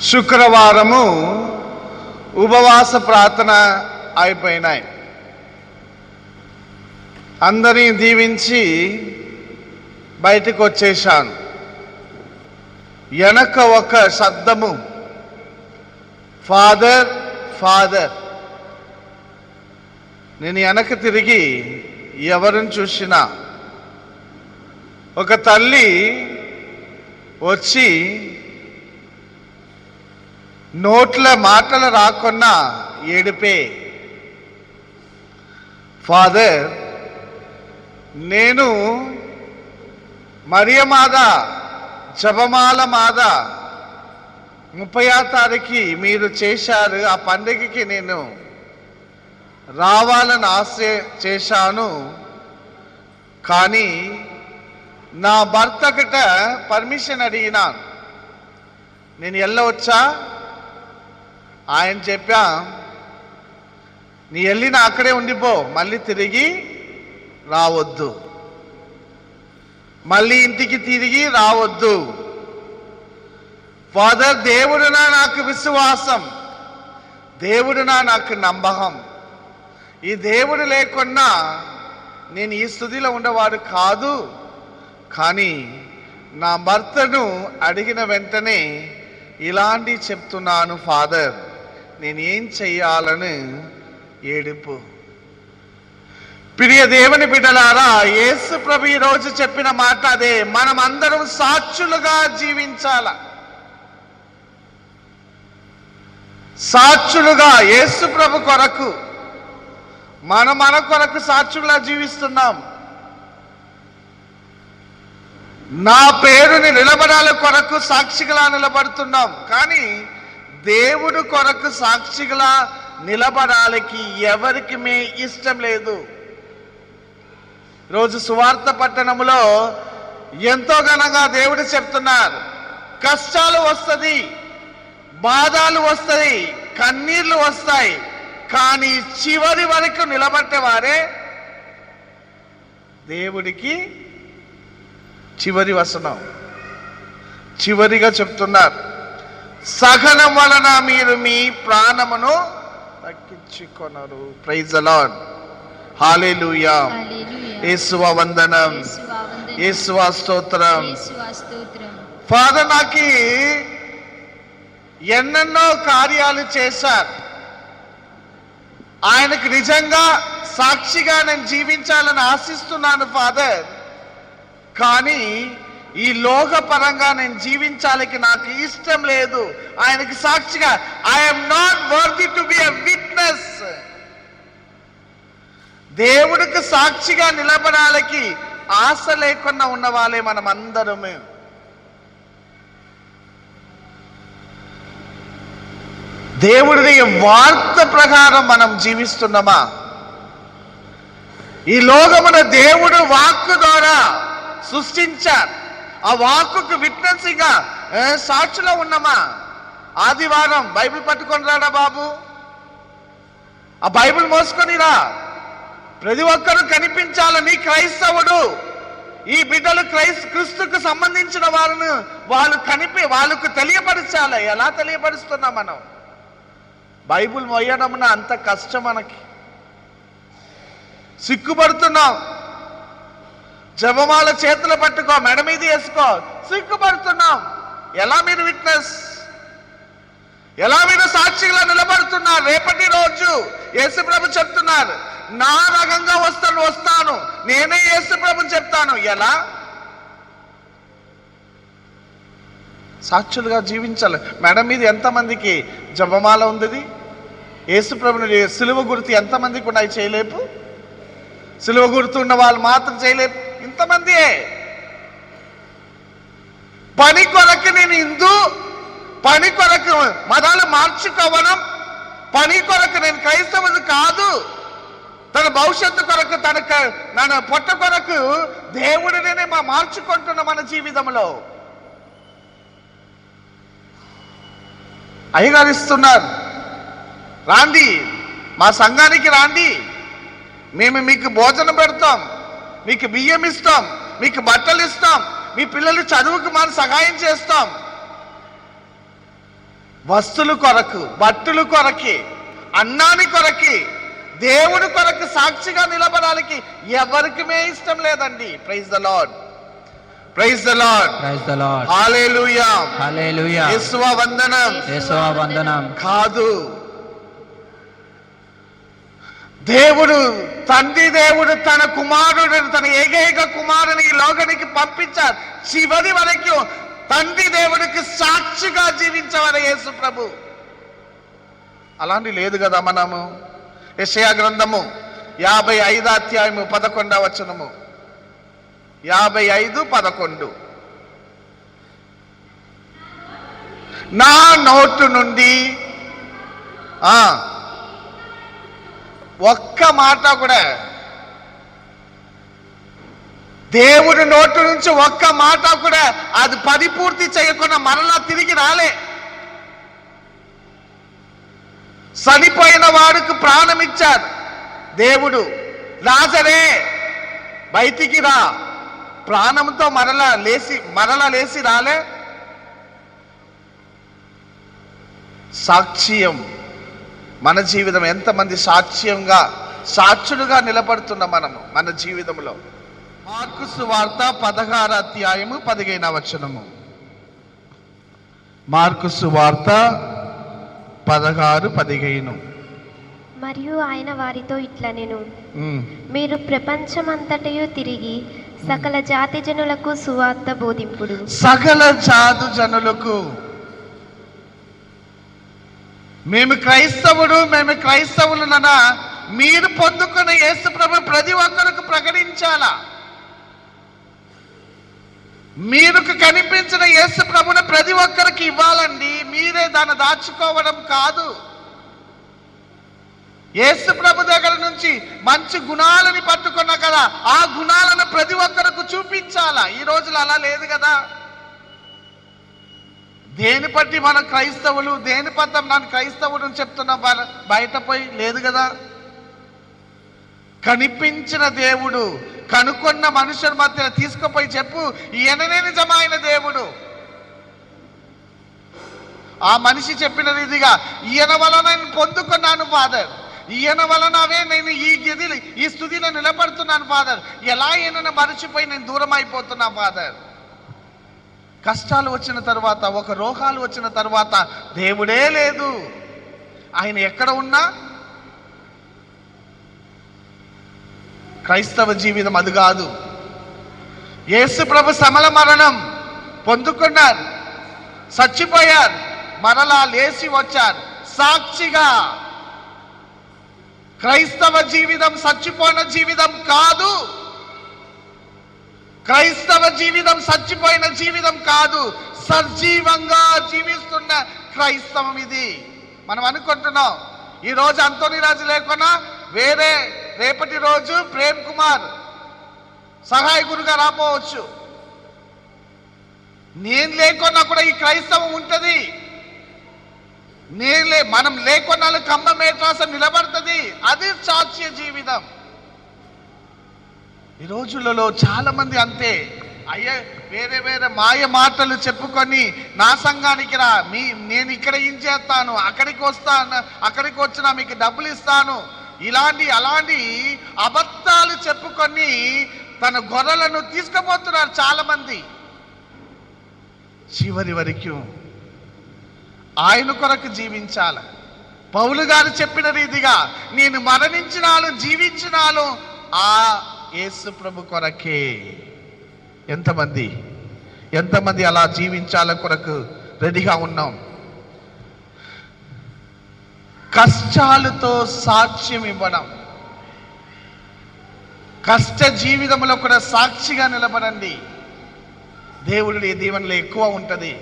శుక్రవారము ఉపవాస ప్రార్థన అయిపోయినాయి. అందరినీ దీవించి బయటకు వచ్చేసాను వెనక ఒక శబ్దము ఫాదర్ ఫాదర్. నేను వెనక తిరిగి ఎవరిని చూసినా. ఒక తల్లి వచ్చి నోట్ల మాటలు రాకున్నా ఏడిపే. ఫాదర్ నేను మరియమాద జపమాల మాద ముప్పై తారీఖు మీరు చేశారు ఆ పండుగకి నేను రావాలని ఆశ చేశాను. కానీ నా భర్త గట పర్మిషన్ అడిగినాను నేను వెళ్ళవచ్చా ఆయన చెప్పా నీ వెళ్ళిన అక్కడే ఉండిపో మళ్ళీ తిరిగి రావద్దు. మళ్ళీ ఇంటికి తిరిగి రావద్దు. ఫాదర్ దేవుడునా నాకు విశ్వాసం. దేవుడునా నాకు నమ్మకం ఈ దేవుడు లేకున్నా నేను ఈ స్థుతిలో ఉండేవాడు కాదు. కానీ నా భర్తను అడిగిన వెంటనే ఇలాంటి చెప్తున్నాను ఫాదర్. నేనేం చెయ్యాలని ఏడుపు. ప్రియ దేవుని బిడ్డలారా యేసు ప్రభు ఈ రోజు చెప్పిన మాట అదే. మనం అందరం సాక్షులుగా జీవించాల. సాక్షులుగా యేసు ప్రభు కొరకు మన మన కొరకు సాక్షులుగా జీవిస్తున్నాం. నా పేరుని నిలబడాల కొరకు సాక్షిగా నిలబడుతున్నాం. కానీ దేవుడు కొరకు సాక్షిగా నిలబడాలకి ఎవరికి మీ ఇష్టం లేదు. రోజు సువార్త పట్టణంలో ఎంతో ఘనంగా దేవుడు చెప్తున్నారు. కష్టాలు వస్తుంది బాధలు వస్తాయి కన్నీళ్ళు వస్తాయి. కానీ చివరి వరకు నిలబట్టేవారే దేవుడికి చివరి వసనం. చివరిగా చెప్తున్నారు. సహనం వలన మీరు మీ ప్రాణమును తగ్గించుకొనరు ప్రైజ్ అలాడ్ హాలేలుయా. యేసువ వందనం. యేసువా స్తోత్రం. ఫాదర్ నాకు ఎన్నెన్నో కార్యాలు చేశారు. ఆయనకు నిజంగా సాక్షిగా నేను జీవించాలని ఆశిస్తున్నాను ఫాదర్ కానీ ఈ లోకపరంగా నేను జీవించాలికి నాకు ఇష్టం లేదు. ఆయనకి సాక్షిగా I'm not worthy to be witness దేవుడికి సాక్షిగా నిలబడాలకి ఆశ లేకుండా ఉన్న వాళ్ళే మనం అందరమే దేవుడి వార్త ప్రకారం మనం జీవిస్తున్నామా? ఈ లోకమున దేవుడు వాక్కు ద్వారా సృష్టించారు. ఆ వాక్కుకు విట్నెస్గా సాక్షిలో ఉన్నామా? ఆదివారం బైబిల్ పట్టుకొని రాడా బాబు? ఆ బైబిల్ మోసుకొని రా. ప్రతి ఒక్కరు కనిపించాలని క్రైస్తవుడు ఈ బిడ్డలు క్రైస్ క్రీస్తుకు సంబంధించిన వాళ్ళను వాళ్ళు కనిపి వాళ్ళకు తెలియపరచాలి. ఎలా తెలియపరుస్తున్నాం మనం? బైబిల్ మొయ్యడంన అంత కష్టం మనకి. సిగ్గుపడుతున్నాం. జపమాల చేతులు పట్టుకో మెడ మీద వేసుకో. సిగ్గుపడుతున్నాం. ఎలా మీరు విట్నెస్ ఎలా మీరు సాక్షిగా నిలబడుతున్నారు? రేపటి రోజు యేసుప్రభు చెప్తున్నారు నా రకంగా వస్తాను వస్తాను. నేనే యేసుప్రభు చెప్తాను. ఎలా? సాక్షులుగా జీవించాలి. మెడ మీద ఎంతమందికి జపమాల ఉంది యేసుప్రభుని సిలువ గుర్తు ఎంతమందికి ఉన్నాయి చేయలేపు? సిలువ గుర్తు ఉన్న వాళ్ళు మాత్రం చేయలేపు? ఇంతమంది. పని కొరకు నేను హిందూ పని కొరకు మతాలు మార్చుకోవడం పని కొరకు నేను క్రైస్తవుడు కాదు. తన భవిష్యత్తు కొరకు తన తన పొట్ట కొరకు దేవుడినే మా మార్చుకుంటున్న మన జీవితంలో. అయ్యగారు ఇస్తున్నారు రాండి మా సంఘానికి రాండి. మేము మీకు భోజనం పెడతాం. మీకు బియ్యం ఇస్తాం మీకు బట్టలు ఇస్తాం మీ పిల్లలు చదువుకు మనం సహాయం చేస్తాం. వస్తువుల కొరకు బట్టుల కొరకి అన్నాని కొరకి దేవుడి కొరకు సాక్షిగా నిలబడాలికి ఎవరికిమే ఇష్టం లేదండి? Praise the lord praise the lord praise the lord hallelujah hallelujah యేసువ వందనం. యేసువ వందనం. కాదు. దేవుడు తండ్రి దేవుడు తన కుమారుడు తన ఏకైక కుమారుని ఈ లోకానికి పంపించారు. చివరి వరకు తండ్రి దేవుడికి సాక్షిగా జీవించవని యేసు ప్రభు. అలాంటి లేదు కదా మనము. యెషయా గ్రంథము యాభై ఐదు అధ్యాయము పదకొండవ వచనము. యాభై ఐదు పదకొండు. నా నోటు నుండి ఆ ఒక్క మాట కూడా. దేవుడి నోటి నుంచి ఒక్క మాట కూడా అది పరిపూర్తి చేయకుండా మరలా తిరిగి రాలే. చనిపోయిన వాడికి ప్రాణం ఇచ్చారు. దేవుడు రాజరే బయటికి రా. ప్రాణంతో మరలా లేచి మరలా లేచి రాలే. సాక్ష్యం. మన జీవితం ఎంతమంది సాక్ష్యంగా సాక్షులుగా నిలబడుతున్నాం మనము మన జీవితంలో? మార్కు సువార్త పదహార అధ్యాయము పదిహేన వచనము. మార్కు సువార్త పదహారు పదిహేను. మరియు ఆయన వారితో ఇట్లా నేను. మీరు ప్రపంచమంతటయు తిరిగి సకల జాతి జనులకు సువార్త బోధింపుడు. సకల జాదు జనులకు మేము క్రైస్తవుడు మేము క్రైస్తవులన మీరు పొందుకున్న యేసు ప్రభు ప్రతి ఒక్కరికి ప్రకటించాలా? మీరు కనిపించిన యేసు ప్రభుని ప్రతి ఒక్కరికి ఇవ్వాలండి. మీరే దాన్ని దాచుకోవడం కాదు. యేసు ప్రభు దగ్గర నుంచి మంచి గుణాలని పట్టుకున్నా కదా ఆ గుణాలను ప్రతి ఒక్కరికి చూపించాలా? ఈ రోజులు అలా లేదు కదా. దేని బట్టి మన క్రైస్తవులు దేని పట్ల నన్ను క్రైస్తవుడు అని చెప్తున్నా బయ- బయట పోయి లేదు కదా? కనిపించిన దేవుడు కనుక్కున్న మనుషుల మధ్య తీసుకుపోయి చెప్పు ఈయననే నిజమైన దేవుడు? ఆ మనిషి చెప్పిన రీతిగా ఈయన వలన నేను పొందుకున్నాను ఫాదర్. ఈయన వలనవే నేను ఈ గదిలో ఈ స్థుతిలో నిలబడుతున్నాను ఫాదర్. ఎలా ఈయనను మరచిపోయి నేను దూరం అయిపోతున్నా ఫాదర్? కష్టాలు వచ్చిన తర్వాత ఒక రోగాలు వచ్చిన తర్వాత దేవుడే లేదు. ఆయన ఎక్కడ ఉన్నా క్రైస్తవ జీవితం అది కాదు. యేసు ప్రభు సమల మరణం పొందుకున్నారు చచ్చిపోయారు మరలా లేచి వచ్చారు. సాక్షిగా క్రైస్తవ జీవితం చచ్చిపోయిన జీవితం కాదు. క్రైస్తవ జీవితం చచ్చిపోయిన జీవితం కాదు సజీవంగా జీవిస్తున్న క్రైస్తవం ఇది. మనం అనుకుంటున్నాం ఈ రోజు అంతోని రాజు లేకున్నా వేరే రేపటి రోజు ప్రేమ్ కుమార్ సహాయకుడిగా రాపోవచ్చు నేను లేకున్నా కూడా ఈ క్రైస్తవం ఉంటుంది. నేను లే మనం లేకున్నా కంబమేట్రాసం నిలబడుతుంది. అది సాక్ష్య జీవితం. ఈ రోజులలో చాలా మంది అంతే. అయ్యే వేరే వేరే మాయ మాటలు చెప్పుకొని నా సంఘానికి రా మీ నేను ఇక్కడ ఏం చేస్తాను? అక్కడికి వస్తాను అక్కడికి వచ్చినా మీకు డబ్బులు ఇస్తాను. ఇలాంటి అలాంటి అబద్ధాలు చెప్పుకొని తన గొర్రెలను తీసుకుపోతున్నారు చాలా మంది చివరి వరకు ఆయన కొరకు జీవించాల. పౌలు గారు చెప్పిన రీతిగా నేను మరణించినాను జీవించినాను ఆ యేసు ప్రభు కొరకే ఎంతమంది ఎంతమంది అలా జీవించాల కొరకు రెడీగా ఉన్నాం. కష్టాలతో సాక్ష్యం ఇవ్వడం కష్ట జీవితంలో కూడా సాక్షిగా నిలబడండి. దేవుడి దీవెనలు ఎక్కువ ఉంటుంది.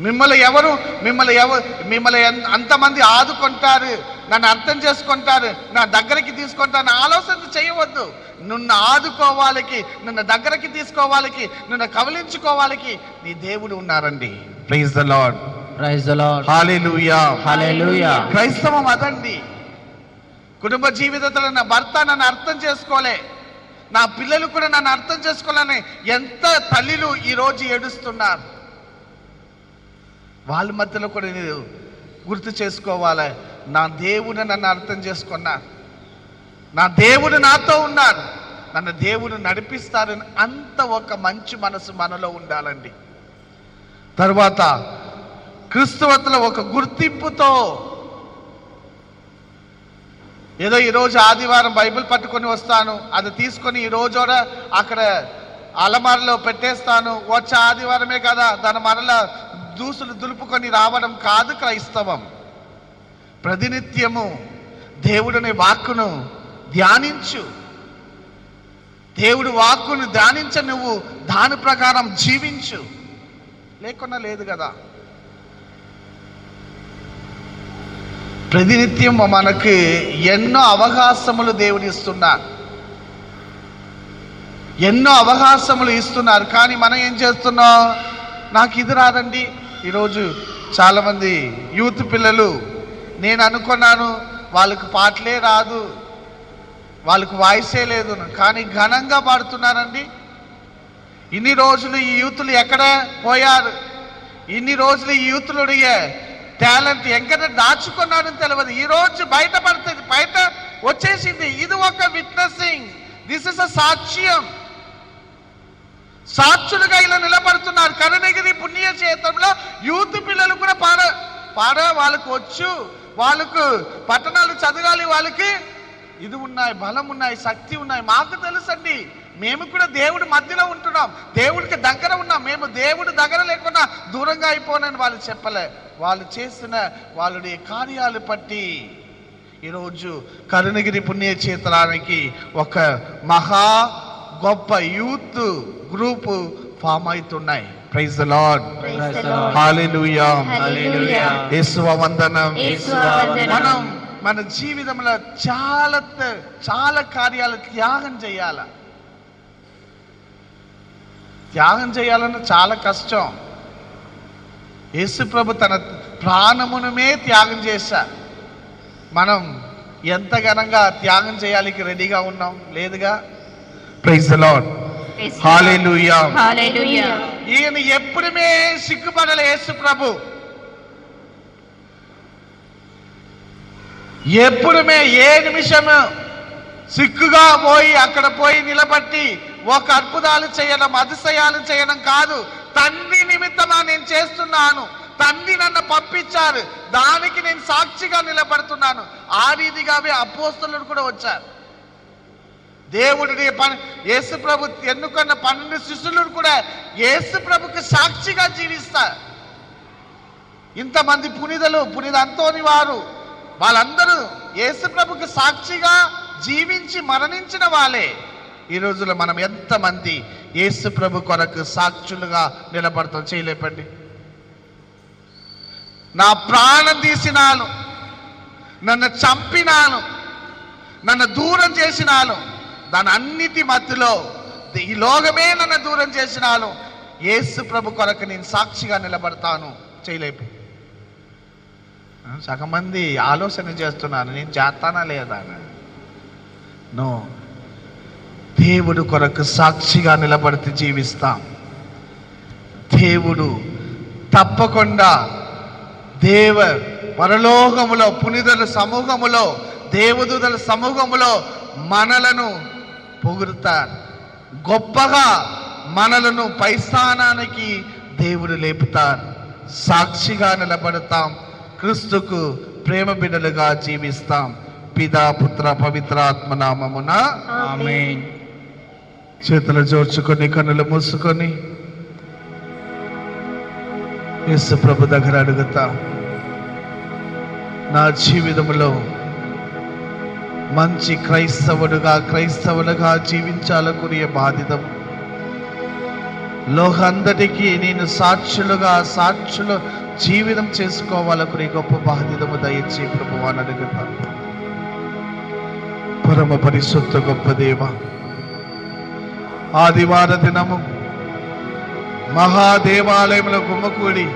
మిమ్మల్ని ఎవరు మిమ్మల్ని ఎవరు మిమ్మల్ని అంతమంది ఆదుకుంటారు నన్ను అర్థం చేసుకుంటారు నా దగ్గరికి తీసుకుంటారు ఆలోచన చేయవద్దు. నిన్ను ఆదుకోవాలికి నిన్ను దగ్గరికి తీసుకోవాలికి నిన్ను కవలించుకోవాలికి నీ దేవుడు ఉన్నారండి. Please the lord praise the hallelujah hallelujah క్రైస్తవం అదండి. కుటుంబ జీవితంలో నా భర్త నన్ను అర్థం చేసుకోలే. నా పిల్లలు కూడా నన్ను అర్థం చేసుకోవాలని ఎంత తల్లిలు ఈరోజు ఏడుస్తున్నారు. వాళ్ళ మధ్యలో కూడా నేను గుర్తు చేసుకోవాలి. నా దేవుడు నన్ను అర్థం చేసుకున్నాను నా దేవుడు నాతో ఉన్నాడు. నన్ను దేవుడు నడిపిస్తారని అంత ఒక మంచి మనసు మనలో ఉండాలండి. తర్వాత క్రిస్తువతల ఒక గుర్తింపుతో ఏదో ఈరోజు ఆదివారం బైబిల్ పట్టుకొని వస్తాను. అది తీసుకొని ఈ రోజు అక్కడ అలమారలో పెట్టేస్తాను. వచ్చే ఆదివారమే కదా దాని మరల దూసులు దులుపుకొని రావడం కాదు క్రైస్తవం. ప్రతినిత్యము దేవుడిని వాక్కును ధ్యానించు. దేవుడు వాక్కును ధ్యానించ నువ్వు దాని ప్రకారం జీవించు. లేకున్నా లేదు కదా. ప్రతినిత్యం మనకి ఎన్నో అవకాశములు దేవుడు ఇస్తున్నారు. ఎన్నో అవకాశములు ఇస్తున్నారు. కానీ మనం ఏం చేస్తున్నాం? నాకు ఇది రాదండి. ఈరోజు చాలామంది యూత్ పిల్లలు నేను అనుకున్నాను వాళ్ళకు పాటలే రాదు వాళ్ళకు వాయిసే లేదు కానీ ఘనంగా పాడుతున్నారండి. ఇన్ని రోజులు ఈ యూతులు ఎక్కడ పోయారు? ఇన్ని రోజులు ఈ యూతులుడిగే టాలెంట్ ఎక్కడ దాచుకున్నారని తెలియదు ఈ రోజు బయటపడుతుంది బయట వచ్చేసింది. ఇది ఒక విట్నెసింగ్ దిస్ ఇస్ అ సాక్ష్యం. సాక్షులుగా ఇలా నిలబడుతున్నారు. కరుణగిరి పుణ్యక్షేత్రంలో యూత్ పిల్లలు కూడా పాడ పాడ వాళ్ళకు వచ్చు. వాళ్ళకు పట్టణాలు చదవాలి వాళ్ళకి. ఇది ఉన్నాయి బలం ఉన్నాయి శక్తి ఉన్నాయి. మాకు తెలుసండి మేము కూడా దేవుడి మధ్యలో ఉంటున్నాం. దేవుడికి దగ్గర ఉన్నాం. మేము దేవుడి దగ్గర లేకుండా దూరంగా అయిపోనని వాళ్ళు చెప్పలే. వాళ్ళు చేసిన వాళ్ళని కార్యాలు పట్టి ఈరోజు కరుణగిరి పుణ్యక్షేత్రానికి ఒక మహా గొప్ప యూత్ గ్రూప్ ఫామ్ అవుతున్నాయి ప్రైజ్ లార్డ్. Lord. హాలెలూయా. యేసువ వందనం. మనం మన జీవితంలో చాలా చాలా కార్యాలు త్యాగం చేయాల త్యాగం చేయాలన్న చాలా కష్టం యేసు ప్రభు తన ప్రాణమునమే త్యాగం చేశా మనం ఎంత ఘనంగా త్యాగం చేయాలికి రెడీగా ఉన్నాం లేదుగా ప్రైజ్ లార్డ్ Hallelujah. ఈయన ఎప్పుడుమే సిగ్గుపడలే యేసు ప్రభు. ఎప్పుడుమే ఏ నిమిషము సిగ్గుగా పోయి అక్కడ పోయి నిలబట్టి ఒక అద్భుతాలు చేయడం అతిశయాలు చేయడం కాదు. తండ్రి నిమిత్తమా నేను చేస్తున్నాను. తండ్రి నన్ను పంపించారు. దానికి నేను సాక్షిగా నిలబడుతున్నాను. ఆ రీతిగావే అపోస్తులు కూడా వచ్చారు. దేవుడిని పని యేసు ప్రభు ఎన్నుకున్న పన్నెండు శిష్యులను కూడా యేసు ప్రభుకి సాక్షిగా జీవిస్తారు. ఇంతమంది పునిదలు పునిద అంతోని వారు వాళ్ళందరూ యేసు ప్రభుకి సాక్షిగా జీవించి మరణించిన వాళ్ళే. ఈ రోజుల్లో మనం ఎంతమంది యేసు ప్రభు కొరకు సాక్షులుగా నిలబడతాం చేయలేపండి. నా ప్రాణం తీసినాను నన్ను చంపినాను నన్ను దూరం చేసినాను దాని అన్నిటి మధ్యలో ఈ లోకమే నన్ను దూరం చేసినాను. యేసు ప్రభు కొరకు నేను సాక్షిగా నిలబడతాను. చేయలేపు. సగం మంది ఆలోచన చేస్తున్నాను నేను చేస్తానా లేదా నో. దేవుడు కొరకు సాక్షిగా నిలబడితే జీవిస్తాం. దేవుడు తప్పకుండా దేవ పరలోకములో పునిదల సమూహములో దేవదూతల సమూహములో మనలను పొగుడుతారు గొప్పగా మనలను పై స్థానానికి దేవుడు లేపుతారు సాక్షిగా నిలబడతాం. క్రీస్తుకు ప్రేమ బిడ్డలుగా జీవిస్తాం. పితా పుత్ర పవిత్ర ఆత్మనామమున. ఆమేన్. చేతులు జోర్చుకొని కన్నులు మూసుకొని. యేసు ప్రభు దగ్గర అడుగుతా. నా జీవితంలో మంచి క్రైస్తవుడుగా క్రైస్తవులుగా జీవించాలకునే బాధితం లోకందరికీ నేను సాక్షులుగా సాక్షులు జీవితం చేసుకోవాలకునే గొప్ప బాధితము దయచి ప్రభు అని అడుగుతా పరమ పరిశుద్ధ గొప్ప దేవ ఆదివార దినము మహాదేవాలయంలో గుమ్మకూడి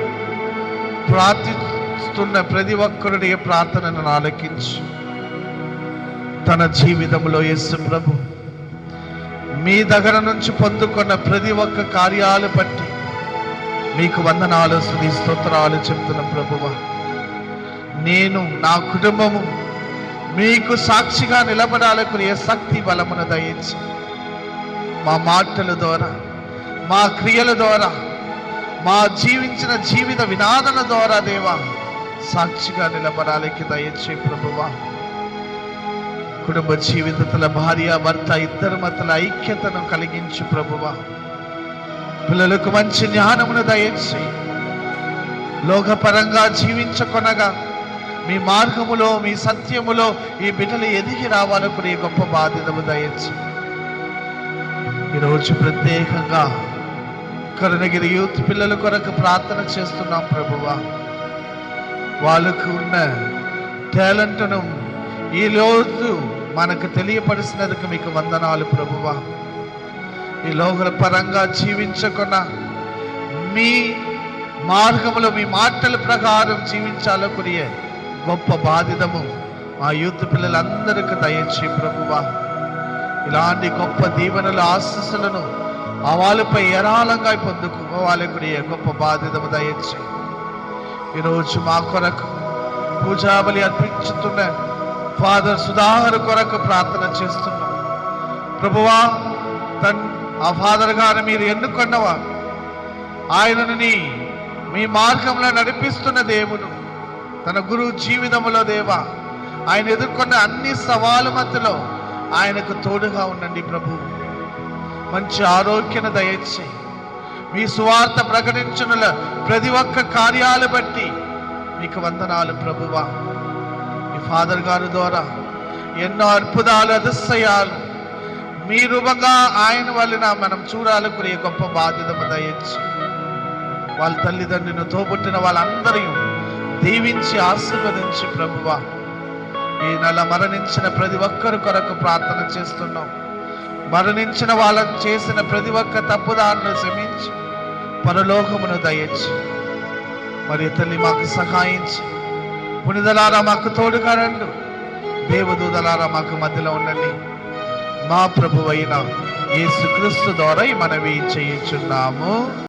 ప్రార్థిస్తున్న ప్రతి ఒక్కరుడి ప్రార్థనను ఆలకించు. తన జీవితంలో యేసు ప్రభు మీ దగ్గర నుంచి పొందుకున్న ప్రతి ఒక్క కార్యాలు బట్టి మీకు వందనాలు స్తుతి స్తోత్రాలు చెప్తున్న ప్రభువ. నేను నా కుటుంబము మీకు సాక్షిగా నిలబడాలకు శక్తి బలమును దయించి మా మాటల ద్వారా మా క్రియల ద్వారా మా జీవించిన జీవిత వినాదన ద్వారా దేవా సాక్షిగా నిలబడాలకి దయచే ప్రభువా. కుటుంబ జీవితల భార్య భర్త ఇద్దరు మతల ఐక్యతను కలిగించు ప్రభువా. పిల్లలకు మంచి జ్ఞానమును దయచి లోకపరంగా జీవించకొనగా మీ మార్గములో మీ సత్యములో ఈ బిడ్డలు ఎదిగి రావాలనుకునే గొప్ప బాధ్యతము దయచి ఈరోజు ప్రత్యేకంగా కరుణగిరి యూత్ పిల్లల కొరకు ప్రార్థన చేస్తున్నాం ప్రభువా. వాళ్ళకు ఉన్న టాలెంట్ను ఈ రోజు మనకు తెలియపరిచినందుకు మీకు వందనాలు ప్రభువా. ఈ లోకల పరంగా జీవించకుండా మీ మార్గములో మీ మాటల ప్రకారం జీవించాలనుకునే గొప్ప బాధితము మా యూత్ పిల్లలందరికీ దయచి ప్రభువా. ఇలాంటి గొప్ప దీవెనల ఆశస్సులను ఆ వాళ్ళపై ఏరాళంగా పొందుకోవాలనుకునే గొప్ప బాధితము దయచి ఈరోజు మా కొరకు పూజాబలి అర్పించుతున్నాను ఫాదర్ సుధాకర్ కొరకు ప్రార్థన చేస్తున్నాం. ప్రభువా తన్ ఆ ఫాదర్ గారు మీరు ఎన్నుకున్నవా ఆయనను మీ మార్గంలో నడిపిస్తున్న దేవుడు తన గురువు జీవితంలో దేవా ఆయన ఎదుర్కొన్న అన్ని సవాలు మధ్యలో ఆయనకు తోడుగా ఉండండి ప్రభు. మంచి ఆరోగ్యను దయచేయి. మీ సువార్త ప్రకటించిన ప్రతి ఒక్క కార్యాలు బట్టి మీకు వందనాలు ప్రభువా. మీ ఫాదర్ గారి ద్వారా ఎన్నో అద్భుతాలు అదృశ్యాలు మీ రూపంగా ఆయన వలన మనం చూడాలనుకునే గొప్ప బాధ్యత దయచ్చు వాళ్ళ తల్లిదండ్రులను తోబుట్టిన వాళ్ళందరూ దీవించి ఆశీర్వదించి ప్రభువా. ఈ నెల మరణించిన ప్రతి ఒక్కరి కొరకు ప్రార్థన చేస్తున్నాం. మరణించిన వాళ్ళకు చేసిన ప్రతి ఒక్క తప్పుదారును క్షమించి పరలోకమును దయచి. మరి తల్లి మాకు సహాయించి. పునిదలారా మాకు తోడుగా రండు దేవదూతలారా మాకు మధ్యలో ఉండండి. మా ప్రభు అయిన యేసుక్రీస్తు ద్వారా మనవి చేయించున్నాము.